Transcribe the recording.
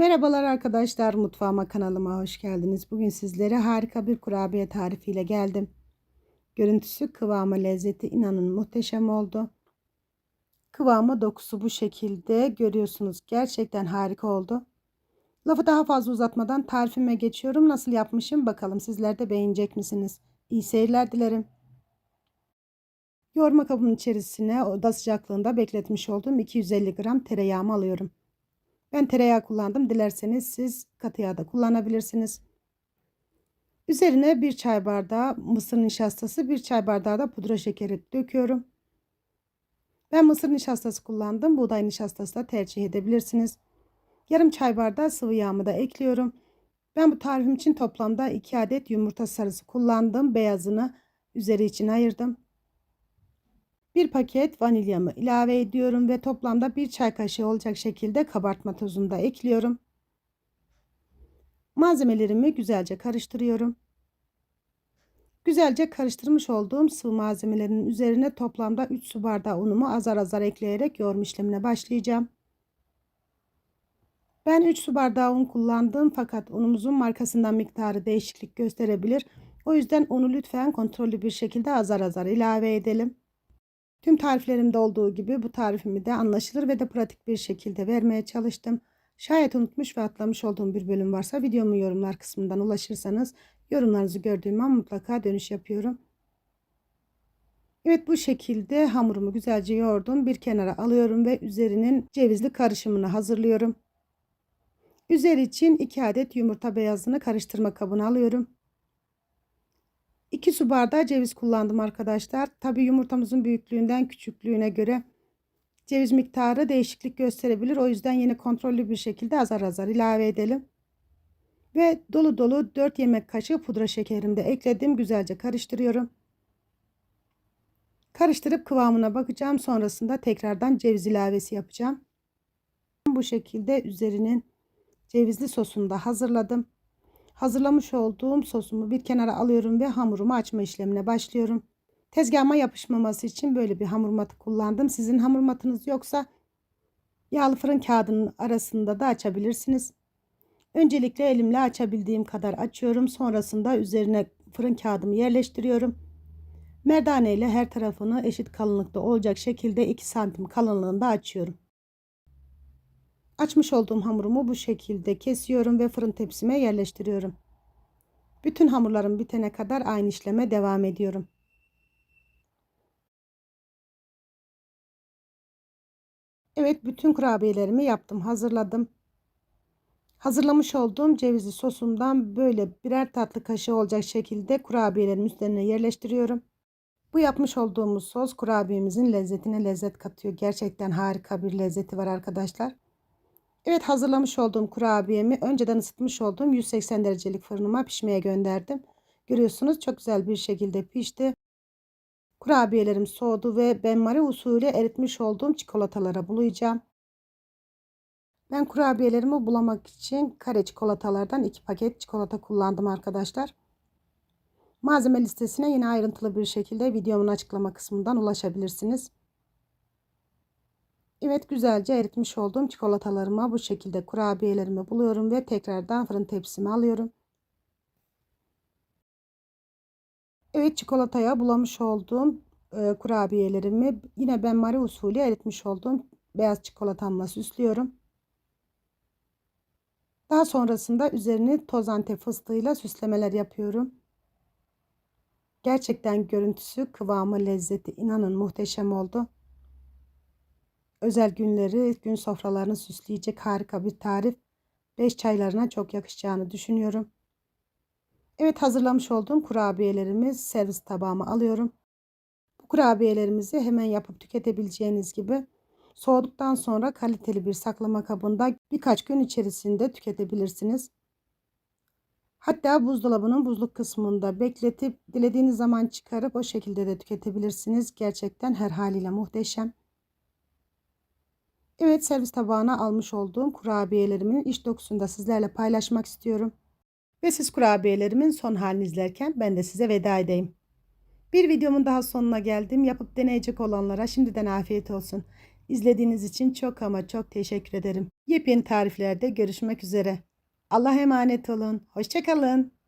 Merhabalar arkadaşlar mutfağıma kanalıma hoş geldiniz. Bugün sizlere harika bir kurabiye tarifiyle geldim. Görüntüsü, kıvamı, lezzeti inanın muhteşem oldu. Kıvamı, dokusu bu şekilde görüyorsunuz. Gerçekten harika oldu. Lafı daha fazla uzatmadan tarifime geçiyorum. Nasıl yapmışım bakalım sizler de beğenecek misiniz? İyi seyirler dilerim. Yoğurma kabının içerisine oda sıcaklığında bekletmiş olduğum 250 gram tereyağımı alıyorum. Ben tereyağı kullandım. Dilerseniz siz katı yağ da kullanabilirsiniz. Üzerine bir çay bardağı mısır nişastası, bir çay bardağı da pudra şekeri döküyorum. Ben mısır nişastası kullandım. Buğday nişastası da tercih edebilirsiniz. Yarım çay bardağı sıvı yağımı da ekliyorum. Ben bu tarifim için toplamda 2 adet yumurta sarısı kullandım. Beyazını üzeri için ayırdım. Bir paket vanilyamı ilave ediyorum ve toplamda bir çay kaşığı olacak şekilde kabartma tozunu da ekliyorum. Malzemelerimi güzelce karıştırıyorum. Güzelce karıştırmış olduğum sıvı malzemelerin üzerine toplamda 3 su bardağı unumu azar azar ekleyerek yoğurma işlemine başlayacağım. Ben 3 su bardağı un kullandım fakat unumuzun markasından miktarı değişiklik gösterebilir. O yüzden unu lütfen kontrollü bir şekilde azar azar ilave edelim. Tüm tariflerimde olduğu gibi bu tarifimi de anlaşılır ve de pratik bir şekilde vermeye çalıştım. Şayet unutmuş ve atlamış olduğum bir bölüm varsa videomu yorumlar kısmından ulaşırsanız yorumlarınızı gördüğüm an mutlaka dönüş yapıyorum. Evet bu şekilde hamurumu güzelce yoğurdum. Bir kenara alıyorum ve üzerinin cevizli karışımını hazırlıyorum. Üzeri için 2 adet yumurta beyazını karıştırma kabına alıyorum. 2 su bardağı ceviz kullandım arkadaşlar. Tabi yumurtamızın büyüklüğünden küçüklüğüne göre ceviz miktarı değişiklik gösterebilir. O yüzden yine kontrollü bir şekilde azar azar ilave edelim. Ve dolu dolu 4 yemek kaşığı pudra şekerimi de ekledim. Güzelce karıştırıyorum. Karıştırıp kıvamına bakacağım. Sonrasında tekrardan ceviz ilavesi yapacağım. Bu şekilde üzerinin cevizli sosunu da hazırladım. Hazırlamış olduğum sosumu bir kenara alıyorum ve hamurumu açma işlemine başlıyorum. Tezgahıma yapışmaması için böyle bir hamur matı kullandım. Sizin hamur matınız yoksa yağlı fırın kağıdının arasında da açabilirsiniz. Öncelikle elimle açabildiğim kadar açıyorum. Sonrasında üzerine fırın kağıdımı yerleştiriyorum. Merdane ile her tarafını eşit kalınlıkta olacak şekilde 2 santim kalınlığında açıyorum. Açmış olduğum hamurumu bu şekilde kesiyorum ve fırın tepsime yerleştiriyorum. Bütün hamurlarım bitene kadar aynı işleme devam ediyorum. Evet bütün kurabiyelerimi yaptım hazırladım. Hazırlamış olduğum cevizli sosumdan böyle birer tatlı kaşığı olacak şekilde kurabiyelerin üzerine yerleştiriyorum. Bu yapmış olduğumuz sos kurabiyemizin lezzetine lezzet katıyor. Gerçekten harika bir lezzeti var arkadaşlar. Evet hazırlamış olduğum kurabiyemi önceden ısıtmış olduğum 180 derecelik fırınıma pişmeye gönderdim. Görüyorsunuz çok güzel bir şekilde pişti. Kurabiyelerim soğudu ve benmari usulü eritmiş olduğum çikolatalara bulayacağım. Ben kurabiyelerimi bulamak için kare çikolatalardan 2 paket çikolata kullandım arkadaşlar. Malzeme listesine yine ayrıntılı bir şekilde videomun açıklama kısmından ulaşabilirsiniz. Evet güzelce eritmiş olduğum çikolatalarıma bu şekilde kurabiyelerimi buluyorum ve tekrardan fırın tepsime alıyorum. Evet çikolataya bulamış olduğum e, kurabiyelerimi yine ben mari usulü eritmiş olduğum beyaz çikolatamla süslüyorum. Daha sonrasında üzerini toz antep fıstığıyla süslemeler yapıyorum. Gerçekten görüntüsü, kıvamı, lezzeti inanın muhteşem oldu özel günleri, gün sofralarını süsleyecek harika bir tarif. Beş çaylarına çok yakışacağını düşünüyorum. Evet hazırlamış olduğum kurabiyelerimiz servis tabağıma alıyorum. Bu kurabiyelerimizi hemen yapıp tüketebileceğiniz gibi soğuduktan sonra kaliteli bir saklama kabında birkaç gün içerisinde tüketebilirsiniz. Hatta buzdolabının buzluk kısmında bekletip dilediğiniz zaman çıkarıp o şekilde de tüketebilirsiniz. Gerçekten her haliyle muhteşem. Evet servis tabağına almış olduğum kurabiyelerimin iç dokusunu da sizlerle paylaşmak istiyorum. Ve siz kurabiyelerimin son halini izlerken ben de size veda edeyim. Bir videomun daha sonuna geldim. Yapıp deneyecek olanlara şimdiden afiyet olsun. İzlediğiniz için çok ama çok teşekkür ederim. Yepyeni tariflerde görüşmek üzere. Allah'a emanet olun. Hoşçakalın.